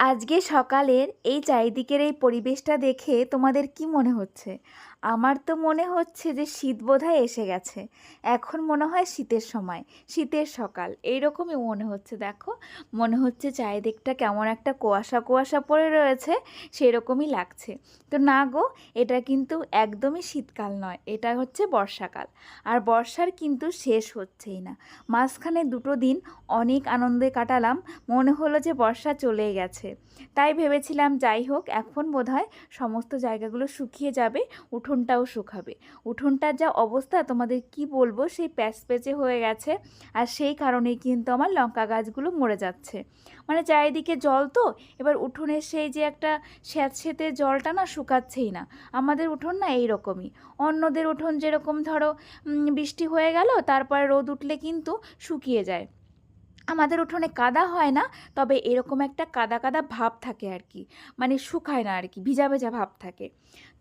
আজকে সকালের এই চারিদিকের এই পরিবেশটা দেখে তোমাদের কি মনে হচ্ছে? আমার তো মনে হচ্ছে যে শীত বোধহয় এসে গেছে। এখন মনে হয় শীতের সময়, শীতের সকাল। এইরকমই মনে হচ্ছে, দেখো। মনে হচ্ছে চারিদিকটা কেমন একটা কুয়াশা কুয়াশা পড়ে রয়েছে, সেরকমই লাগছে। তো না গো, এটা কিন্তু একদমই শীতকাল নয়, এটা হচ্ছে বর্ষাকাল। আর বর্ষার কিন্তু শেষ হচ্ছেই না। মাঝখানে দুটো দিন অনেক আনন্দে কাটালাম, মনে হলো যে বর্ষা চলেই গেছে। তাই ভেবেছিলাম, যাই হোক, এখন বোধহয় সমস্ত জায়গাগুলো শুকিয়ে যাবে উঠোনটাও শুকাবে। উঠোনটার যা অবস্থা, তোমাদের কি বলব, সেই প্যাচ প্যাচে হয়ে গেছে আর সেই কারণেই কিন্তু আমার লঙ্কা গাছগুলো মরে যাচ্ছে। মানে চারিদিকে জল তো, এবার উঠোনের সেই যে একটা স্যাঁতস্যাঁতে জলটা না শুকাচ্ছেই না। আমাদের উঠোন না এই রকমই অন্যদের উঠোন যেরকম ধরো বৃষ্টি হয়ে গেল, তারপরে রোদ উঠলে কিন্তু শুকিয়ে যায়। আমাদের উঠোনে কাদা হয় না, তবে এরকম একটা কাদা কাদা ভাব থাকে আর কি। মানে শুকায় না আর কি, ভিজা ভেজা ভাব থাকে।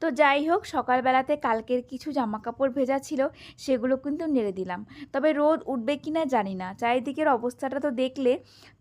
তো যাই হোক, সকালবেলাতে কালকের কিছু জামা কাপড় ভেজা ছিল, সেগুলো কিন্তু নেড়ে দিলাম। তবে রোদ উঠবে কি না জানি না, চারিদিকের অবস্থাটা তো দেখলে।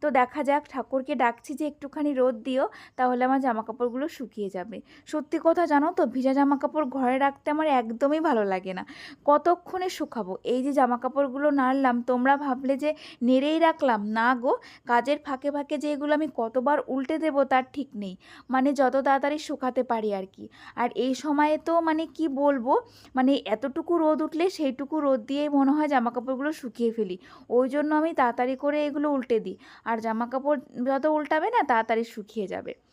তো দেখা যাক, ঠাকুরকে ডাকছি যে একটুখানি রোদ দিও, তাহলে আমার জামা কাপড়গুলো শুকিয়ে যাবে। সত্যি কথা জানো তো, ভিজা জামা কাপড় ঘরে রাখতে আমার একদমই ভালো লাগে না। কতক্ষণে শুকাবো? এই যে জামা কাপড়গুলো নাড়লাম, তোমরা ভাবলে যে নেড়েই রাখলাম। না গো, কাজের ফাঁকে ফাঁকে যে এগুলো আমি কতবার উল্টে দেবো তার ঠিক নেই। মানে যত তাড়াতাড়ি শুকাতে পারি আর কি। আর এই সময়ে তো মানে কি বলব? মানে এতটুকু রোদ উঠলে সেইটুকু রোদ দিয়েই মনে হয় জামা কাপড়গুলো শুকিয়ে ফেলি। ওই জন্য আমি তাড়াতাড়ি করে এগুলো উল্টে দিই। আর জামা কাপড় যত উল্টাবে না, তাড়াতাড়ি শুকিয়ে যাবে।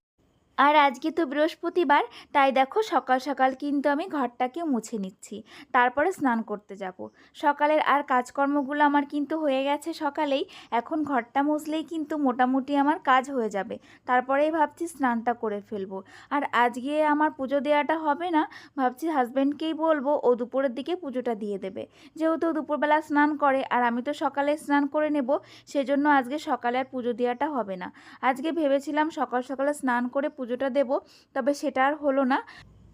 আর আজকে তো বৃহস্পতিবার, তাই দেখো সকাল সকাল কিন্তু আমি ঘরটাকে মুছে নিচ্ছি। তারপরে স্নান করতে যাব। সকালের আর কাজকর্মগুলো আমার কিন্তু হয়ে গেছে সকালেই। এখন ঘরটা মুছলেই কিন্তু মোটামুটি আমার কাজ হয়ে যাবে। তারপরেই ভাবছি স্নানটা করে ফেলব। আর আজকে আমার পুজো দেওয়াটা হবে না, ভাবছি হাজব্যান্ডকেই বলব ও দুপুরের দিকে পুজোটা দিয়ে দেবে। যেহেতু দুপুরবেলা স্নান করে, আর আমি তো সকালে স্নান করে নেব, সেজন্য আজকে সকালে আর পুজো দেওয়াটা হবে না। আজকে ভেবেছিলাম সকাল সকালে স্নান করে পুজোটা দেব তবে সেটা আর হলো না।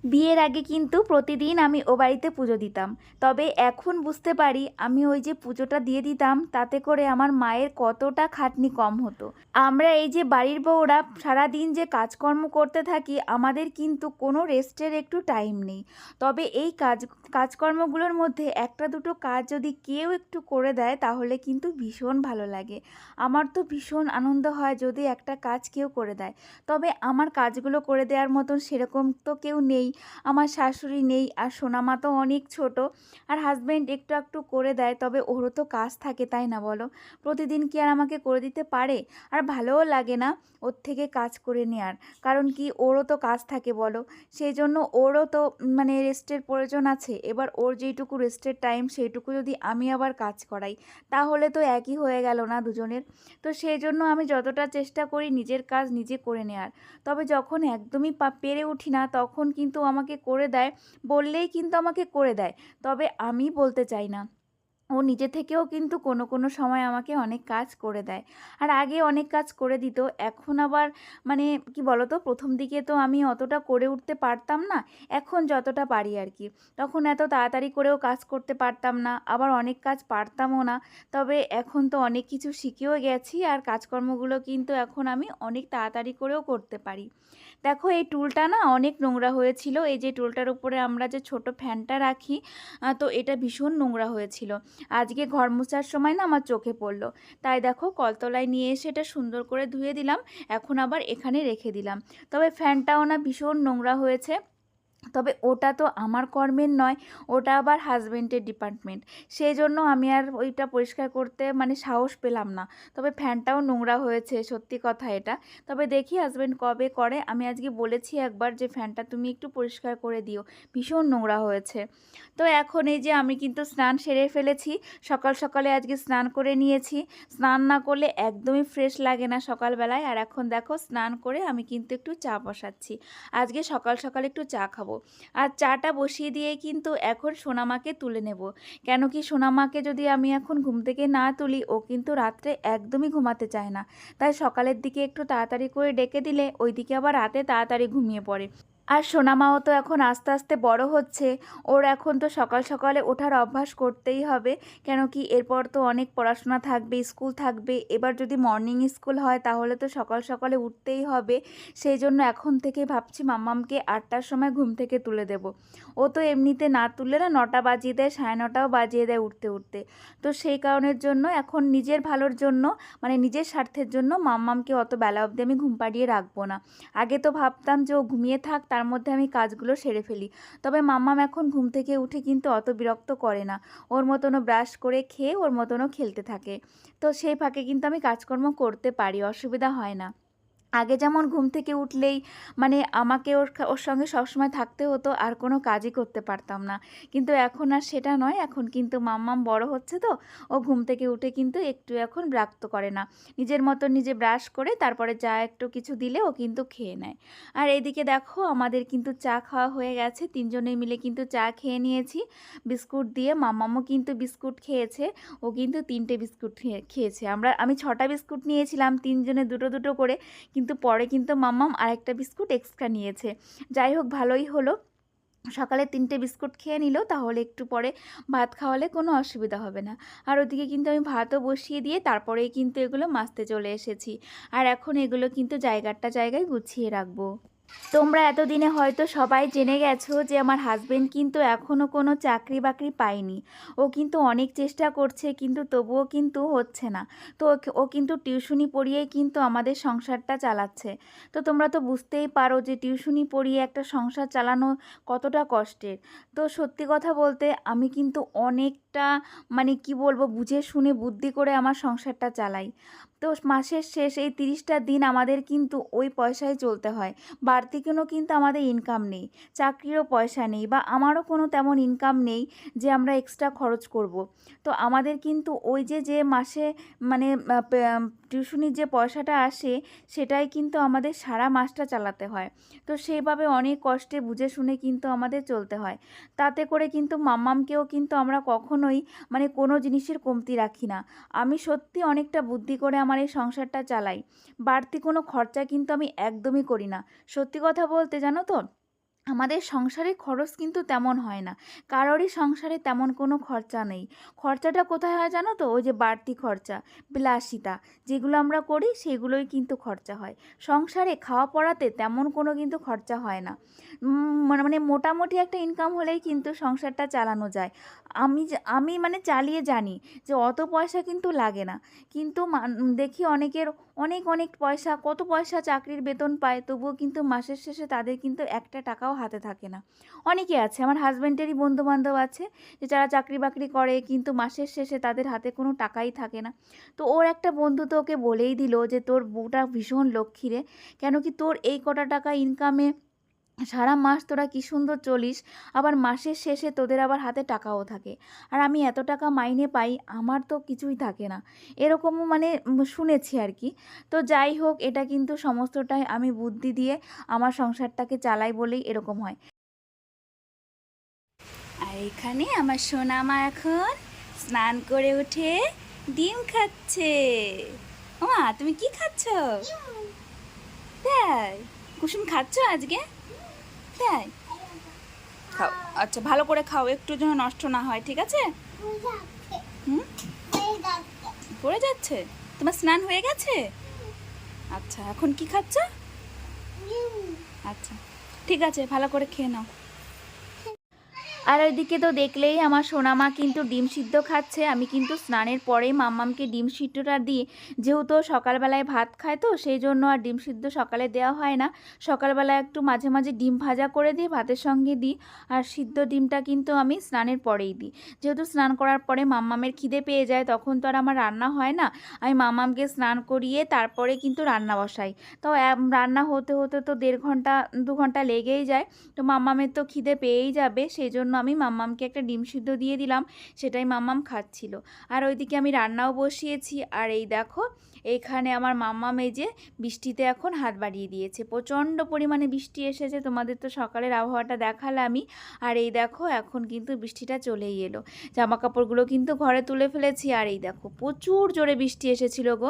বিয়ের আগে কিন্তু প্রতিদিন আমি ও বাড়িতে পুজো দিতাম। তবে এখন বুঝতে পারি আমি ওই যে পুজোটা দিয়ে দিতাম, তাতে করে আমার মায়ের কতটা খাটনি কম হতো। আমরা এই যে বাড়ির বউরা সারাদিন যে কাজকর্ম করতে থাকি, আমাদের কিন্তু কোনো রেস্টের একটু টাইম নেই। তবে এই কাজ, কাজকর্মগুলোর মধ্যে একটা দুটো কাজ যদি কেউ একটু করে দেয়, তাহলে কিন্তু ভীষণ ভালো লাগে। আমার তো ভীষণ আনন্দ হয় যদি একটা কাজ কেউ করে দেয়। তবে আমার কাজগুলো করে দেওয়ার মতন সেরকম তো কেউ নেই। আমার শাশুড়ি নেই আর সোনামা তো অনেক ছোট আর হাজব্যান্ড একটু একটু করে দেয়, তবে ওরও তো কাজ থাকে, তাই না বলো? প্রতিদিন কি আর আমাকে করে দিতে পারে? আর ভালোও লাগে না ওর থেকে কাজ করে নেওয়ার কারণ কি ওরও তো কাজ থাকে বলো? সেই জন্য ওরও তো মানে রেস্টের প্রয়োজন আছে, এবার ওর যেইটুকু রেস্টের টাইম সেইটুকু যদি আমি আবার কাজ করাই, তাহলে তো একই হয়ে গেল না দুজনের? তো সেই জন্য আমি যতটা চেষ্টা করি নিজের কাজ নিজে করে নেওয়ার তবে যখন একদমই পেরে উঠি না, তখন কিন্তু আমাকে করে দেয়, বললেই কিন্তু আমাকে করে দেয়। তবে আমি বলতে চাই না। ও নিজে থেকেও কিন্তু কোনো কোনো সময় আমাকে অনেক কাজ করে দেয়। আর আগে অনেক কাজ করে দিত। এখন আবার মানে কি বলতো, প্রথম দিকে তো আমি অতটা করে উঠতে পারতাম না। এখন যতটা পারি আর কি। তখন এত তাড়াতাড়ি করেও কাজ করতে পারতাম না। আবার অনেক কাজ পারতামও না। তবে এখন তো অনেক কিছু শিখেও গেছি। আর কাজকর্মগুলো কিন্তু এখন আমি অনেক তাড়াতাড়ি করেও করতে পারি। দেখো, এই টুলটা না অনেক নোংরা হয়েছিল। এই যে টুলটার উপরে আমরা যে ছোট ফ্যানটা রাখি তো এটা ভীষণ নোংরা হয়েছিল। আজকে ঘর মোছার সময় না আমার চোখে পড়ল। তাই দেখো, কলতলায় নিয়ে এসে এটা সুন্দর করে ধুয়ে দিলাম। এখন আবার এখানে রেখে দিলাম। তবে ফ্যানটাও না ভীষণ নোংরা হয়েছে। তবে ওটা তো আমার কর্মের নয়, ওটা আবার হাজবেন্ডের ডিপার্টমেন্ট সেই জন্য আমি আর ওইটা পরিষ্কার করতে মানে সাহস পেলাম না। তবে ফ্যানটাও নোংরা হয়েছে, সত্যি কথা এটা। তবে দেখি হাজবেন্ড কবে করে। আমি আজকে বলেছি একবার যে, ফ্যানটা তুমি একটু পরিষ্কার করে দিও। ভীষণ নোংরা হয়েছে। তো এখন এই যে, আমি কিন্তু স্নান সেরে ফেলেছি। সকাল সকালে আজকে স্নান করে নিয়েছি। স্নান না করলে একদমই ফ্রেশ লাগে না সকালবেলায়। আর এখন দেখো, স্নান করে আমি কিন্তু একটু চা বসাচ্ছি। আজকে সকাল সকাল একটু চা খাব। আর চাটা বসিয়ে দিয়ে কিন্তু এখন সোনামাকে তুলে নেব। কেন কি সোনামাকে যদি আমি এখন ঘুম থেকে না তুলি, ও কিন্তু রাত্রে একদমই ঘুমাতে চায় না। তাই সকালের দিকে একটু তাড়াতাড়ি করে ডেকে দিলে, ওইদিকে আবার রাতে তাড়াতাড়ি ঘুমিয়ে পড়ে। আর সোনামাও তো এখন আস্তে আস্তে বড় হচ্ছে। ওর এখন তো সকাল সকালে ওঠার অভ্যাস করতেই হবে। কেন কি এরপর তো অনেক পড়াশোনা থাকবে, স্কুল থাকবে। এবার যদি মর্নিং স্কুল হয় তাহলে তো সকাল সকালে উঠতেই হবে। সেই জন্য এখন থেকে ভাবছি মাম্মামকে আটটার সময় ঘুম থেকে তুলে দেব। ও তো এমনিতে না তুললে না নটা বাজিয়ে দেয়, সাড়ে নটাও বাজিয়ে দেয় উঠতে উঠতে। তো সেই কারণের জন্য এখন নিজের ভালোর জন্য মানে নিজের স্বার্থের জন্য মাম্মামকে অত বেলা অবধি আমি ঘুম পাড়িয়ে রাখব না। আগে তো ভাবতাম যে ও ঘুমিয়ে থাক, তার মধ্যে আমি কাজগুলো সেরে ফেলি। তবে মাম্মাম এখন ঘুম থেকে উঠে কিন্তু অত বিরক্ত করে না। ওর মতনও ব্রাশ করে খেয়ে ওর মতনও খেলতে থাকে। তো সেই ফাঁকে কিন্তু আমি কাজকর্ম করতে পারি, অসুবিধা হয় না। আগে যেমন ঘুম থেকে উঠলেই মানে আমাকে ওর ওর সঙ্গে সবসময় থাকতে হতো, আর কোনো কাজই করতে পারতাম না। কিন্তু এখন আর সেটা নয়, এখন কিন্তু মাম্মাম বড় হচ্ছে তো, ও ঘুম থেকে উঠে কিন্তু একটু এখন ব্রাক্ত করে না। নিজের মতো নিজে ব্রাশ করে, তারপরে চা একটু কিছু দিলে ও কিন্তু খেয়ে নেয়। আর এদিকে দেখো, আমাদের কিন্তু চা খাওয়া হয়ে গেছে, তিনজনে মিলে কিন্তু চা খেয়ে নিয়েছি। বিস্কুট দিয়ে মাম্মামও কিন্তু বিস্কুট খেয়েছে, ও কিন্তু তিনটে বিস্কুট খেয়ে- খেয়েছে। আমরা, আমি ছটা বিস্কুট নিয়েছিলাম, তিনজনে দুটো দুটো করে কিন্তু পরে কিন্তু মাম্মাম আরেকটা বিস্কুট এক্সট্রা নিয়েছে। যাই হোক, ভালোই হলো। সকালে তিনটে বিস্কুট খেয়ে নিল, তাহলে একটু পরে ভাত খাওয়ালে কোনো অসুবিধা হবে না। আর ওদিকে কিন্তু আমি ভাতও বসিয়ে দিয়ে তারপরেই কিন্তু এগুলো মাছতে চলে এসেছি। আর এখন এগুলো কিন্তু জায়গাটা জায়গায় গুছিয়ে রাখব। তোমরা এতদিনে হয়তো সবাই জেনে গেছো যে আমার হাজবেন্ড কিন্তু এখনও কোনো চাকরি বাকরি পায়নি। ও কিন্তু অনেক চেষ্টা করছে, কিন্তু তবুও কিন্তু হচ্ছে না। তো ও কিন্তু টিউশনি পড়িয়েই কিন্তু আমাদের সংসারটা চালাচ্ছে। তো তোমরা তো বুঝতেই পারো যে টিউশনি পড়িয়ে একটা সংসার চালানো কতটা কষ্টের। তো সত্যি কথা বলতে আমি কিন্তু অনেকটা মানে কি বলব বুঝে শুনে বুদ্ধি করে আমার সংসারটা চালাই। তো মাসের শেষ এই তিরিশটা দিন আমাদের কিন্তু ওই পয়সায় চলতে হয়। বাড়তি কোনো কিন্তু আমাদের ইনকাম নেই। চাকরিরও পয়সা নেই বা আমারও কোনো তেমন ইনকাম নেই যে আমরা এক্সট্রা খরচ করব। তো আমাদের কিন্তু ওই যে যে মাসে মানে টিউশনির যে পয়সাটা আসে, সেটাই কিন্তু আমাদের সারা মাসটা চালাতে হয়। তো সেইভাবে অনেক কষ্টে বুঝে শুনে কিন্তু আমাদের চলতে হয়। তাতে করে কিন্তু মাম্মামকেও কিন্তু আমরা কখনোই মানে কোনো জিনিসের কমতি রাখি না। আমি সত্যি অনেকটা বুদ্ধি করে আমার এই সংসারটা চালাই। বাড়তি কোনো খরচা কিন্তু আমি একদমই করি না। সত্যি কথা বলতে জানো তো? আমাদের সংসারে খরচ কিন্তু তেমন হয় না। কারোরই সংসারে তেমন কোনো খরচা নেই। খরচাটা কোথায় হয় জানো তো? ওই যে বাড়তি খরচা, বিলাসিতা। যেগুলো আমরা করি, সেগুলোই কিন্তু খরচা হয়। সংসারে খাওয়া পড়াতে তেমন কোনো কিন্তু খরচা হয় না। মানে মানে মোটামুটি একটা ইনকাম হলেই কিন্তু সংসারটা চালানো যায়। আমি আমি মানে চালিয়ে জানি যে অত পয়সা কিন্তু লাগে না। কিন্তু দেখি অনেকের অনেক অনেক পয়সা, কত পয়সা চাকরির বেতন পায়, তবুও কিন্তু মাসের শেষে তাদের কিন্তু একটা টাকাও হাতে থাকে না। অনেকে আছে, আমার হাজব্যান্ডেরই বন্ধুবান্ধব আছে, যে যারা চাকরি বাকরি করে, কিন্তু মাসের শেষে তাদের হাতে কোনো টাকাই থাকে না। তো ওর একটা বন্ধু তো ওকে বলেই দিল যে, তোর বউটা ভীষণ লক্ষ্মী রে। কেন কি তোর এই কটা টাকা ইনকামে সারা মাস তোরা কি সুন্দর চলিস আবার মাসের শেষে তোদের আবার হাতে টাকাও থাকে। আর আমি এত টাকা মাইনে পাই আমার তো কিছুই থাকে না। এরকমও মানে শুনেছি আর কি। তো যাই হোক এটা কিন্তু সমস্তটাই আমি বুদ্ধি দিয়ে আমার সংসারটাকে চালাই বলেই এরকম হয়। আর এখানে আমার সোনামা এখন স্নান করে উঠে ডিম খাচ্ছে। মা তুমি কি খাচ্ছ? তাই কুসুম খাচ্ছ আজকে? তাই খাও। আচ্ছা ভালো করে খাও একটু যেন নষ্ট না হয় ঠিক আছে? হুম? পড়ে যাচ্ছে? তোমার স্নান হয়ে গেছে? আচ্ছা এখন কি খাচ্ছ? আচ্ছা ঠিক আছে ভালো করে খেয়ে নাও। আর ওইদিকে তো দেখলেই আমার সোনামা কিন্তু ডিম সিদ্ধ খাচ্ছে। আমি কিন্তু স্নানের পরেই মাম্মামকে ডিম সিদ্ধটা দিই। যেহেতু সকালবেলায় ভাত খায় তো, সেই জন্য আর ডিম সিদ্ধ সকালে দেওয়া হয় না। সকালবেলা একটু মাঝে মাঝে ডিম ভাজা করে দিই, ভাতের সঙ্গে দিই। আর সিদ্ধ ডিমটা কিন্তু আমি স্নানের পরেই দিই। যেহেতু স্নান করার পরে মাম্মামের খিদে পেয়ে যায়, তখন তো আর আমার রান্না হয় না। আমি মাম্মামকে স্নান করিয়ে তারপরে কিন্তু রান্না বসাই। তো রান্না হতে হতে তো দেড় ঘণ্টা, দু ঘণ্টা লেগেই যায়। তো মাম্মামের তো খিদে পেয়েই যাবে, সেই জন্য আমি মাম্মামকে একটা ডিম সিদ্ধ দিয়ে দিলাম, সেটাই মাম্মাম খাচ্ছিল। আর ওইদিকে আমি রান্নাও বসিয়েছি, আর এই দেখো এইখানে আমার মাম্মা মেজে বৃষ্টিতে এখন হাত বাড়িয়ে দিয়েছে। প্রচণ্ড পরিমাণে বৃষ্টি এসেছে, তোমাদের তো সকালের আবহাওয়াটা দেখালামই আর এই দেখো, এখন কিন্তু বৃষ্টিটা চলেই এলো। জামা কাপড়গুলো কিন্তু ঘরে তুলে ফেলেছি, আর এই দেখো, প্রচুর জোরে বৃষ্টি এসেছিল গো।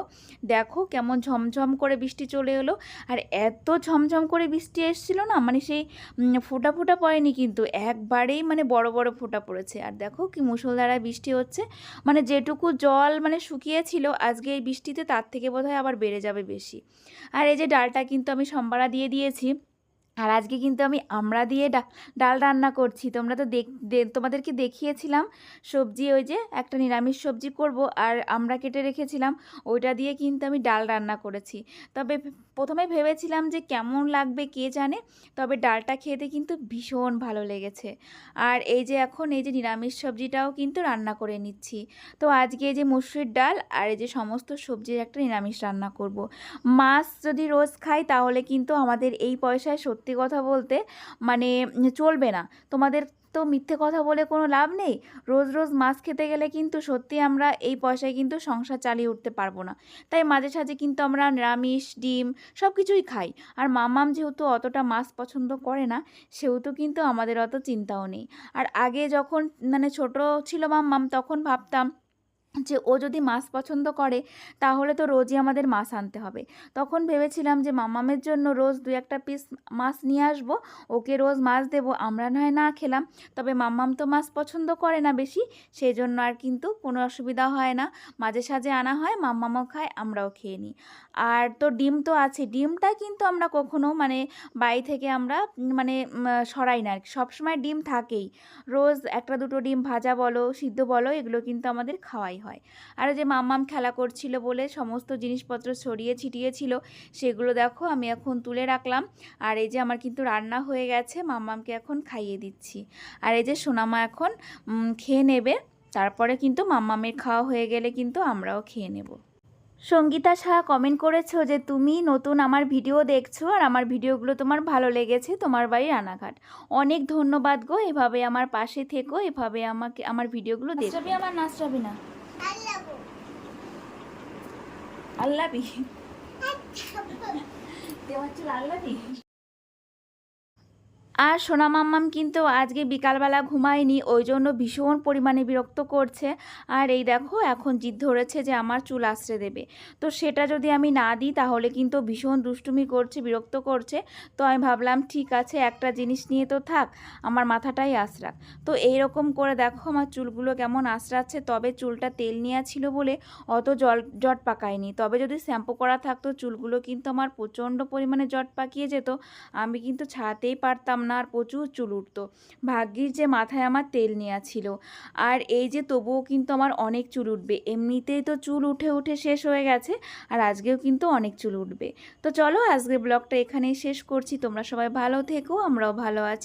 দেখো কেমন ঝমঝম করে বৃষ্টি চলে এলো, আর এত ঝমঝম করে বৃষ্টি এসেছিল না মানে সেই ফোটা ফোঁটা পড়েনি কিন্তু, একবারেই মানে বড় বড় ফোঁটা পড়েছে। আর দেখো কি মুষলধারা বৃষ্টি হচ্ছে মানে যেটুকু জল মানে শুকিয়েছিল, আজকে এই বৃষ্টিতে তার থেকে বোধহয় আবার বেড়ে যাবে বেশি। আর এই যে ডালটা কিন্তু আমি সম্বারা দিয়ে দিয়েছি। আর আজকে কিন্তু আমি আমড়া দিয়ে ডাল রান্না করছি। তোমরা তো দেখ তোমাদেরকে দেখিয়েছিলাম সবজি, ওই যে একটা নিরামিষ সবজি করব আর আমড়া কেটে রেখেছিলাম, ওইটা দিয়ে কিন্তু আমি ডাল রান্না করেছি। তবে প্রথমে ভেবেছিলাম যে কেমন লাগবে কে জানে, তবে ডালটা খেতে কিন্তু ভীষণ ভালো লেগেছে। আর এই যে এখন এই যে নিরামিষ সবজিটাও কিন্তু রান্না করে নিচ্ছি। তো আজকে এই যে মুসুরির ডাল আর এই যে সমস্ত সবজির একটা নিরামিষ রান্না করব। মাছ যদি রোজ খাই তাহলে কিন্তু আমাদের এই পয়সায় সত্যি কথা বলতে মানে চলবে না। তোমাদের তো মিথ্যে কথা বলে কোনো লাভ নেই? রোজ রোজ মাছ খেতে গেলে কিন্তু সত্যি আমরা এই পয়সায় কিন্তু সংসার চালিয়ে উঠতে পারব না। তাই মাঝে সাঝে কিন্তু আমরা নিরামিষ, ডিম সব কিছুই খাই। আর মামাম যেহেতু অতটা মাছ পছন্দ করে না, সেহেতু কিন্তু আমাদের অত চিন্তাও নেই। আর আগে যখন মানে ছোট ছিল মাম্মাম তখন ভাবতাম যে ও যদি মাছ পছন্দ করে, তাহলে তো রোজই আমাদের মাছ আনতে হবে। তখন ভেবেছিলাম যে মামামের জন্য রোজ দু একটা পিস মাছ নিয়ে আসব, ওকে রোজ মাছ দেবো, আমরা নয় না খেলাম। তবে মাম্মাম তো মাছ পছন্দ করে না বেশি সেই জন্য আর কিন্তু কোনো অসুবিধা হয় না। মাঝে সাঝে আনা হয়, মাম্মামও খায়, আমরাও খেয়ে নিই। আর তো ডিম তো আছে, ডিমটা কিন্তু আমরা কখনো মানে বাড়ি থেকে আমরা মানে সরাই না। আর কি সবসময় ডিম থাকেই। রোজ একটা দুটো ডিম ভাজা বলো, সিদ্ধ বলো, এগুলো কিন্তু আমাদের খাওয়াই হয়। আর যে মাম্মাম খেলা করছিল বলে সমস্ত জিনিসপত্র ছড়িয়ে ছিটিয়েছিল সেগুলো দেখো আমি এখন তুলে রাখলাম। আর এই যে আমার কিন্তু রান্না হয়ে গেছে, মাম্মামকে এখন খাইয়ে দিচ্ছি। আর এই যে সোনামা এখন খেয়ে নেবে। তারপরে কিন্তু মাম্মামের খাওয়া হয়ে গেলে কিন্তু আমরাও খেয়ে নেব। সঙ্গীতা সাহা কমেন্ট করেছ যে তুমি নতুন আমার ভিডিও দেখছ আর আমার ভিডিওগুলো তোমার ভালো লেগেছে, তোমার বাড়ি রানাঘাট অনেক ধন্যবাদ গো, এভাবে আমার পাশে থেকো, এভাবে আমাকে, আমার ভিডিওগুলো দেখো। আমার, নাচরাবি না। আল্লাবি তোমার চুল আল্লাবি আর সোনা মাম্মাম কিন্তু আজকে বিকালবেলা ঘুমায়নি, ওই জন্য ভীষণ পরিমাণে বিরক্ত করছে। আর এই দেখো, এখন জিদ ধরেছে যে আমার চুল আশ্রে দেবে। তো সেটা যদি আমি না দিই, তাহলে কিন্তু ভীষণ দুষ্টুমি করছে, বিরক্ত করছে। তো আমি ভাবলাম, ঠিক আছে, একটা জিনিস নিয়ে তো থাক, আমার মাথাটাই আশ্রাক তো এই রকম করে দেখো, আমার চুলগুলো কেমন আশ্রাচ্ছে তবে চুলটা তেল নেওয়া ছিল বলে অত জল, জট পাকায়নি। তবে যদি শ্যাম্পু করা থাকতো, চুলগুলো কিন্তু আমার প্রচণ্ড পরিমাণে জট পাকিয়ে যেত। আমি কিন্তু ছাড়াতেই পারতাম না। আর প্রচুর চুল উঠতো। ভাগ্যির যে মাথায় আমার তেল নেওয়া ছিল। আর এই যে তবুও কিন্তু আমার অনেক চুল উঠবে। এমনিতেই তো চুল উঠে উঠে শেষ হয়ে গেছে আর আজকেও কিন্তু অনেক চুল উঠবে। তো চলো আজকে ব্লগটা এখানেই শেষ করছি। তোমরা সবাই ভালো থেকো, আমরাও ভালো আছি।